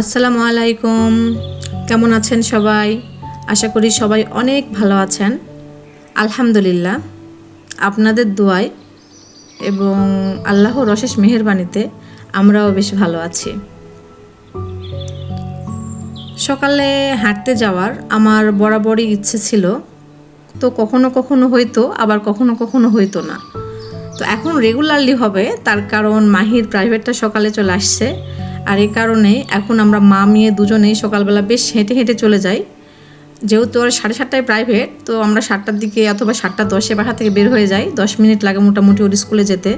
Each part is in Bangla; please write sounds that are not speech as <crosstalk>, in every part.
আসসালামু আলাইকুম। কেমন আছেন সবাই? আশা করি সবাই অনেক ভালো আছেন। আলহামদুলিল্লাহ, আপনাদের দোয়ায় এবং আল্লাহর অশেষ মেহেরবানিতে আমরাও বেশ ভালো আছি। সকালে হাঁটতে যাওয়ার আমার বরাবরই ইচ্ছে ছিল, তো কখনো কখনো হইতো আবার কখনো কখনো হইতো না। তো এখন রেগুলারলি হবে, তার কারণ মাহির প্রাইভেটটা সকালে চলে আসছে। আর এই কারণে এখন আমরা মা, মেয়ে দুজনেই সকালবেলা বেশ হেঁটে হেঁটে চলে যাই। যেহেতু ওর সাড়ে সাতটায় প্রাইভেট তো আমরা সাতটার দিকে অথবা সাতটা দশে বাসা থেকে বের হয়ে যাই। দশ মিনিট লাগে মোটামুটি ওর স্কুলে যেতে।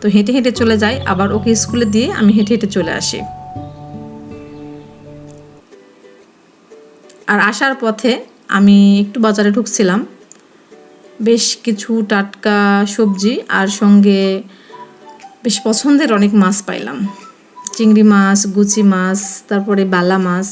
তো হেঁটে হেঁটে চলে যাই, আবার ওকে স্কুলে দিয়ে আমি হেঁটে হেঁটে চলে আসি। আর আসার পথে আমি একটু বাজারে ঢুকছিলাম। বেশ কিছু টাটকা সবজি আর সঙ্গে বেশ পছন্দের অনেক মাছ পাইলাম। চিংড়ি মাছ, গুচি মাছ, তারপরে বালা মাছ।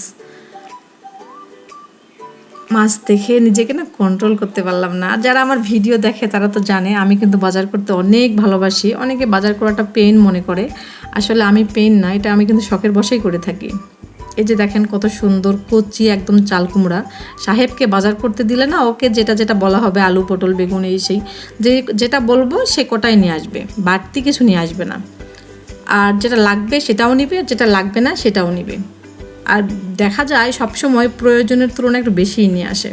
মাছ দেখে নিজেকে না কন্ট্রোল করতে পারলাম না। আর যারা আমার ভিডিও দেখে, তারা তো জানে, আমি কিন্তু বাজার করতে অনেক ভালোবাসি। অনেকে বাজার করাটা পেন মনে করে। আসলে আমি পেন না, এটা আমি কিন্তু শখের বসেই করে থাকি। এই যে দেখেন কত সুন্দর কচি একদম চাল কুমড়া। সাহেবকে বাজার করতে দিলে না, ওকে যেটা যেটা বলা হবে, আলু, পটল, বেগুন, এই সেই, যে যেটা বলব সে কোটাই নিয়ে আসবে। বাড়তি কিছু নিয়ে আসবে না। আর যেটা লাগবে সেটাও নিবে, আর যেটা লাগবে না সেটাও নিবে। আর দেখা যায় সবসময় প্রয়োজনের তুলনায় একটু বেশিই নিয়ে আসে।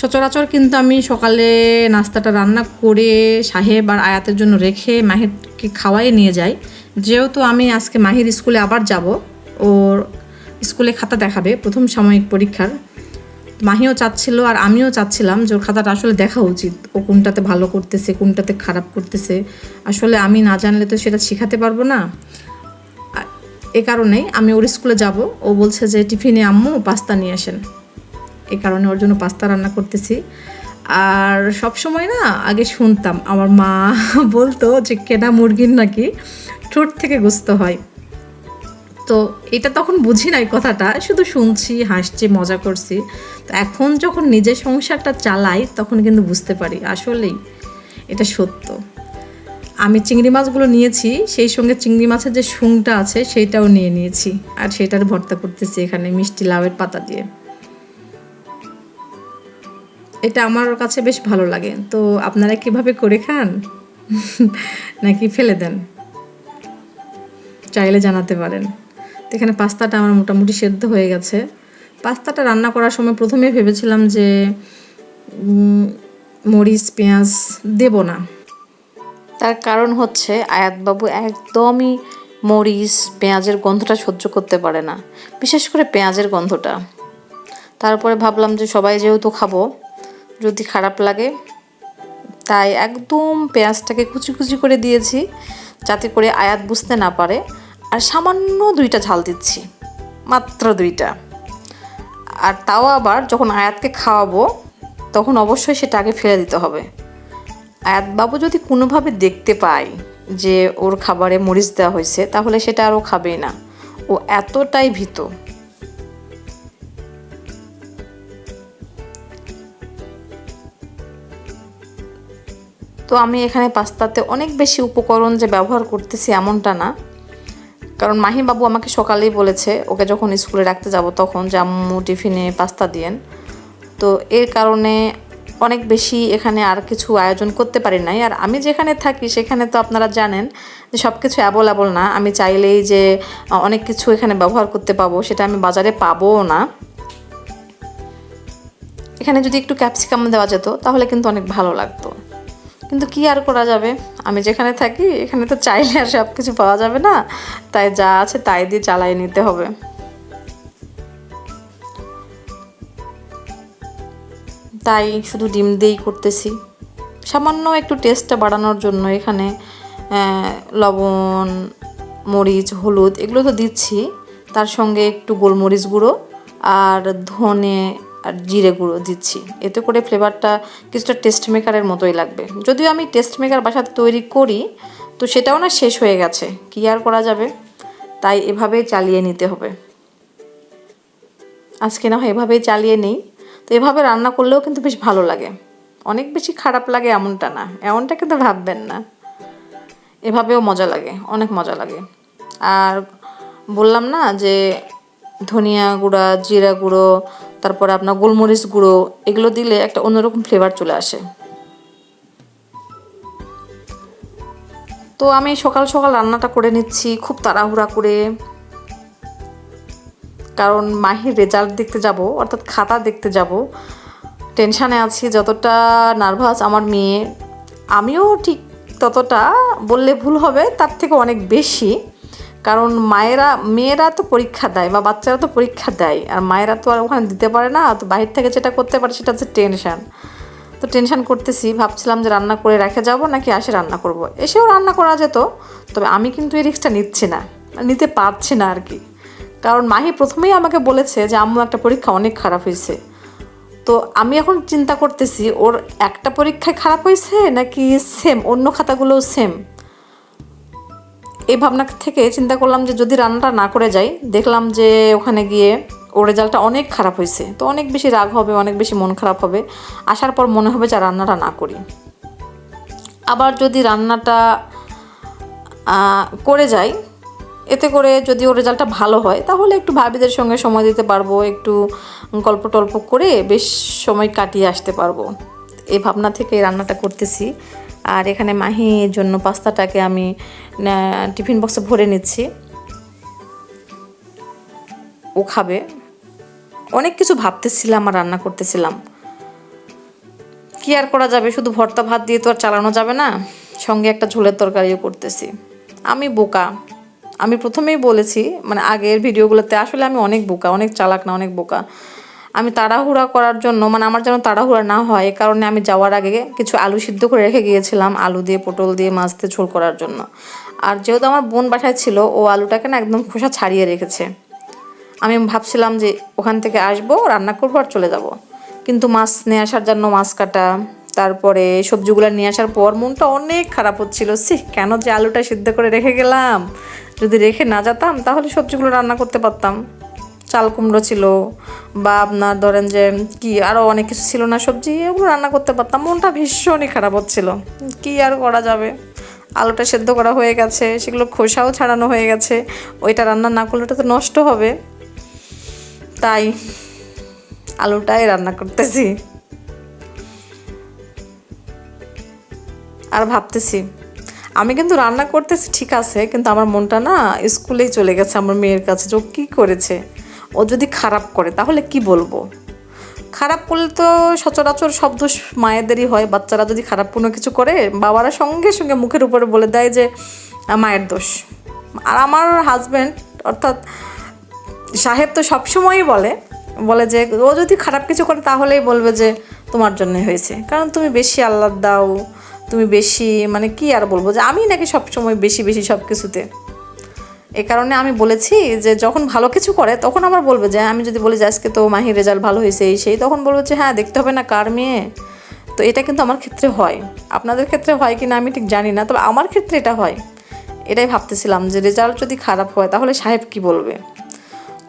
সচরাচর কিন্তু আমি সকালে নাস্তাটা রান্না করে সাহেব আর আয়াতের জন্য রেখে মাহিরকে খাওয়াই নিয়ে যাই। যেহেতু আমি আজকে মাহির স্কুলে আবার যাব, ওর স্কুলে খাতা দেখাবে প্রথম সাময়িক পরীক্ষার। মাহিও চাচ্ছিল আর আমিও চাচ্ছিলাম যে ওর খাতাটা আসলে দেখা উচিত। ও কোনটাতে ভালো করতেছে, কোনটাতে খারাপ করতেছে। আসলে আমি না জানলে তো সেটা শেখাতে পারব না। এ কারণেই আমি ওর স্কুলে যাব। ও বলছে যে, টিফিনে আম্মু পাস্তা নিয়ে আসেন। এ কারণে ওর জন্য পাস্তা রান্না করতেছি। আর সব সময় না, আগে শুনতাম, আমার মা বলতো যে কেনা মুরগির নাকি ঠোঁট থেকে গুস্ত হয়? তো এটা তখন বুঝি নাই কথাটা, শুধু শুনছি, হাসছি, মজা করছি। তো এখন যখন নিজের সংসারটা চালাই, তখন কিন্তু বুঝতে পারি, আসলেই এটা সত্য। আমি চিংড়ি মাছগুলো নিয়েছি, সেই সঙ্গে চিংড়ি মাছের যে শুংটা আছে সেইটাও নিয়ে নিয়েছি। আর সেটার ভর্তা করতেছি এখানে মিষ্টি লাউয়ের পাতা দিয়ে। এটা আমার কাছে বেশ ভালো লাগে। তো আপনারা কীভাবে করে খান? <laughs> নাকি ফেলে দেন? চাইলে জানাতে পারেন। এখানে পাস্তাটা আমার মোটামুটি সেদ্ধ হয়ে গেছে। পাস্তাটা রান্না করার সময় প্রথমে ভেবেছিলাম যে মরিচ, পেঁয়াজ দেব না। তার কারণ হচ্ছে আয়াতবাবু একদমই মরিচ, পেঁয়াজের গন্ধটা সহ্য করতে পারে না, বিশেষ করে পেঁয়াজের গন্ধটা। তারপরে ভাবলাম যে সবাই যেহেতু খাব, যদি খারাপ লাগে, তাই একদম পেঁয়াজটাকে কুচি কুচি করে দিয়েছি, যাতে করে আয়াত বুঝতে না পারে। আর সামান্য দুইটা ঝাল দিচ্ছি, মাত্র দুইটা। আর তাও আবার যখন আয়াতকে খাওয়াবো, তখন অবশ্যই সেটা আগে ফেলে দিতে হবে। আয়াতবাবু যদি কোনোভাবে দেখতে পায় যে ওর খাবারে মরিচ দেওয়া হয়েছে, তাহলে সেটা আরও খাবেই না। ও এতটাই ভীত। তো আমি এখানে পাস্তাতে অনেক বেশি উপকরণ যে ব্যবহার করতেছি এমনটা না। কারণ মাহিম বাবু আমাকে সকালেই বলেছে, ওকে যখন স্কুলে রাখতে যাব তখন যে আম্মু টিফিনে পাস্তা দিয়েন। তো এর কারণে অনেক বেশি এখানে আর কিছু আয়োজন করতে পারি নাই। আর আমি যেখানে থাকি সেখানে তো আপনারা জানেন যে সব কিছু অ্যাভেলেবল না। আমি চাইলেই যে অনেক কিছু এখানে ব্যবহার করতে পাবো, সেটা আমি বাজারে পাবোও না। এখানে যদি একটু ক্যাপসিকাম দেওয়া যেত, তাহলে কিন্তু অনেক ভালো লাগতো। কিন্তু কি আর করা যাবে? আমি যেখানে থাকি, এখানে তো চাইলে আর সব কিছু পাওয়া যাবে না। তাই যা আছে তাই দিয়ে চালাই নিতে হবে। তাই শুধু ডিম দিয়েই করতেছি। সামান্য একটু টেস্টটা বাড়ানোর জন্য এখানে লবণ, মরিচ, হলুদ, এগুলো তো দিচ্ছি। তার সঙ্গে একটু গোলমরিচ গুঁড়ো আর ধনে আর জিরে গুঁড়ো দিচ্ছি। এতে করে ফ্লেভারটা কিছুটা টেস্ট মেকারের মতোই লাগবে। যদিও আমি টেস্ট মেকার বাসাতে তৈরি করি, তো সেটাও না শেষ হয়ে গেছে। কী আর করা যাবে? তাই এভাবেই চালিয়ে নিতে হবে। আজকে না হয় এভাবেই চালিয়ে নেই। তো এভাবে রান্না করলেও কিন্তু বেশ ভালো লাগে। অনেক বেশি খারাপ লাগে এমনটা না। এমনটা কিন্তু ভাববেন না। এভাবেও মজা লাগে, অনেক মজা লাগে। আর বললাম না যে ধনিয়া গুঁড়া, জিরা গুঁড়ো তারপরে আপনার গোলমরিচ গুঁড়ো, এগুলো দিলে একটা অন্যরকম ফ্লেভার চলে আসে। তো আমি সকাল সকাল রান্নাটা করে নিচ্ছি, খুব তাড়াহুড়া করে। কারণ মাহির রেজাল্ট দেখতে যাব, অর্থাৎ খাতা দেখতে যাব। টেনশানে আছি, যতটা নার্ভাস আমার মেয়ে, আমিও ঠিক ততটা, বললে ভুল হবে, তার থেকে অনেক বেশি। কারণ মায়েরা, মেয়েরা তো পরীক্ষা দেয় বা বাচ্চারা তো পরীক্ষা দেয়। আর মায়েরা তো আর ওখানে দিতে পারে না, তো বাহির থেকে যেটা করতে পারে সেটা হচ্ছে টেনশান তো টেনশান করতেছি, ভাবছিলাম যে রান্না করে রেখে যাব, নাকি আসে রান্না করব। এসেও রান্না করা যেত, তবে আমি কিন্তু এই রিক্সটা নিচ্ছি না, নিতে পারছি না আর কি। কারণ মাহি প্রথমেই আমাকে বলেছে যে, আম্মু, একটা পরীক্ষা অনেক খারাপ হয়েছে। তো আমি এখন চিন্তা করতেছি, ওর একটা পরীক্ষায় খারাপ হয়েছে, নাকি সেম অন্য খাতাগুলোও সেম এই ভাবনা থেকে চিন্তা করলাম যে যদি রান্নাটা না করে যাই, দেখলাম যে ওখানে গিয়ে ওর রেজাল্টটা অনেক খারাপ হয়েছে। তো অনেক বেশি রাগ হবে, অনেক বেশি মন খারাপ হবে। আসার পর মনে হবে যে রান্নাটা না করি। আবার যদি রান্নাটা করে যাই, এতে করে যদি ওর রেজাল্টটা ভালো হয়, তাহলে একটু ভাবিদের সঙ্গে সময় দিতে পারব, একটু গল্প টল্প করে বেশ সময় কাটিয়ে আসতে পারব। এই ভাবনা থেকে রান্নাটা করতেছি। আর এখানে মাহির জন্য পাস্তাটাকে আমি টিফিন বক্সে ভরে নিচ্ছি। ও খাবে। অনেক কিছু ভাবতেছিলাম আর রান্না করতেছিলাম। কি আর করা যাবে? শুধু ভর্তা ভাত দিয়ে তো আর চালানো যাবে না। সঙ্গে একটা ঝোলের তরকারিও করতেছি। আমি বোকা। আমি প্রথমেই বলেছি মানে আগের ভিডিওগুলোতে আসলে আমি অনেক বোকা, অনেক চালাক না, অনেক বোকা। আমি তাড়াহুড়া করার জন্য মানে আমার যেন তাড়াহুড়া না হয়, এ কারণে আমি যাওয়ার আগে কিছু আলু সিদ্ধ করে রেখে গিয়েছিলাম, আলু দিয়ে পটল দিয়ে মাছতে ঝোল করার জন্য। আর যেহেতু আমার বোন বাসায় ছিল, ও আলুটাকে না একদম খোসা ছাড়িয়ে রেখেছে। আমি ভাবছিলাম যে ওখান থেকে আসব, রান্না করব আর চলে যাব। কিন্তু মাছ নিয়ে আসার জন্য মাছ কাটা, তারপরে সবজিগুলো নিয়ে আসার পর মনটা অনেক খারাপ হচ্ছিল। সি কেন যে আলুটা সিদ্ধ করে রেখে গেলাম? যদি রেখে না যেতাম, তাহলে সবজিগুলো রান্না করতে পারতাম। চাল কুমড়ো ছিল বা আপনার ধরেন যে কি আরও অনেক কিছু ছিল না, সবজি, এগুলো রান্না করতে পারতাম। মনটা ভীষণই খারাপ হচ্ছিল। কি আর করা যাবে? আলুটা সেদ্ধ করা হয়ে গেছে, সেগুলো খোসাও ছাড়ানো হয়ে গেছে। ওইটা রান্না না করলে ওটা তো নষ্ট হবে। তাই আলুটাই রান্না করতেছি। আর ভাবতেছি, আমি কিন্তু রান্না করতেছি ঠিক আছে, কিন্তু আমার মনটা না স্কুলেই চলে গেছে, আমার মেয়ের কাছে। যে কী করেছে? ও যদি খারাপ করে, তাহলে কি বলব? খারাপ করলে তো সচরাচর সব দোষ মায়েদেরই হয়। বাচ্চারা যদি খারাপ কোনো কিছু করে, বাবারা সঙ্গে সঙ্গে মুখের উপরে বলে দেয় যে মায়ের দোষ। আর আমার হাজব্যান্ড অর্থাৎ সাহেব তো সবসময়ই বলে বলে যে, ও যদি খারাপ কিছু করে, তাহলেই বলবে যে, তোমার জন্যে হয়েছে। কারণ তুমি বেশি আল্লাহ দাও, তুমি বেশি মানে কি আর বলব যে, আমি নাকি সবসময় বেশি বেশি সব কিছুতে এ কারণে আমি বলেছি যে যখন ভালো কিছু করে, তখন আমার বলবে যে, আমি যদি বলি যে, আজকে তো মাহির রেজাল্ট ভালো হয়েছে, এই সেই, তখন বলব যে হ্যাঁ দেখতে হবে না কার মেয়ে। তো এটা কিন্তু আমার ক্ষেত্রে হয়। আপনাদের ক্ষেত্রে হয় কি না আমি ঠিক জানি না, তবে আমার ক্ষেত্রে এটা হয়। এটাই ভাবতেছিলাম যে, রেজাল্ট যদি খারাপ হয়, তাহলে সাহেব কি বলবে?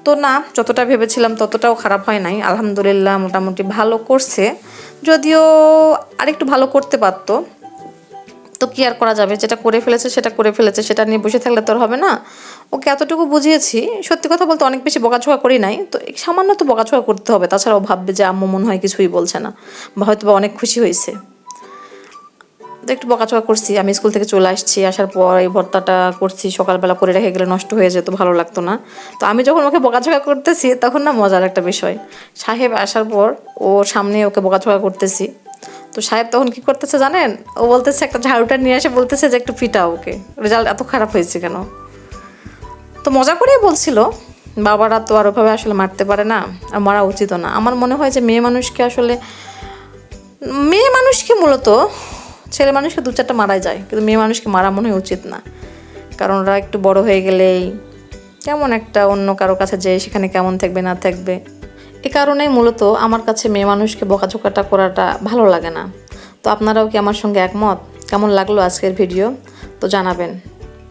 তো না, যতটা ভেবেছিলাম ততটাও খারাপ হয় নাই। আলহামদুলিল্লাহ, মোটামুটি ভালো করছে। যদিও আরেকটু ভালো করতে পারতো। তো কি আর করা যাবে? যেটা করে ফেলেছে, সেটা করে ফেলেছে, সেটা নিয়ে বসে থাকলে তোর হবে না। ওকে এতটুকু বুঝিয়েছি, সত্যি কথা বলতে অনেক বেশি বকাছোকা করি নাই, তো সামান্য তো বকাছোকা করতে হবে তাছাড়া ও ভাববে যে আম্মু মনে হয় কিছুই বলছে না, বা হয়তো বা অনেক খুশি হয়েছে। তো একটু বকাচকা করছি, আমি স্কুল থেকে চলে আসছি, আসার পর এই ভর্তাটা করছি, সকালবেলা করে রেখে গেলে নষ্ট হয়ে যেত, ভালো লাগতো না। তো আমি যখন ওকে বকাচকা করতেছি, তখন না মজার একটা বিষয়, সাহেব আসার পর ওর সামনে ওকে বকাচকা করতেছি। তো সাহেব তখন কি করতেছে জানেন? ও বলতেছে, একটা ঝাড়ুটা নিয়ে এসে বলতেছে যে একটু ফিটা ওকে, রেজাল্ট এত খারাপ হয়েছে কেন? তো মজা করেই বলছিল, বাবারা তো আর ওভাবে আসলে মারতে পারে না আর মারা উচিত না। আমার মনে হয় যে মেয়ে মানুষকে আসলে, মেয়ে মানুষকে মূলত ছেলে মানুষকে দু চারটা মারাই যায়, কিন্তু মেয়ে মানুষকে মারা মনে হয় উচিত না। কারণ ওরা একটু বড় হয়ে গেলেই কেমন একটা অন্য কারও কাছে যে সেখানে কেমন থাকবে, না থাকবে। এ কারণেই মূলত আমার কাছে মেয়ে মানুষকে বকাঝোকাটা করাটা ভালো লাগে না। তো আপনারাও কি আমার সঙ্গে একমত? কেমন লাগল আজকের ভিডিও? তো জানাবেন।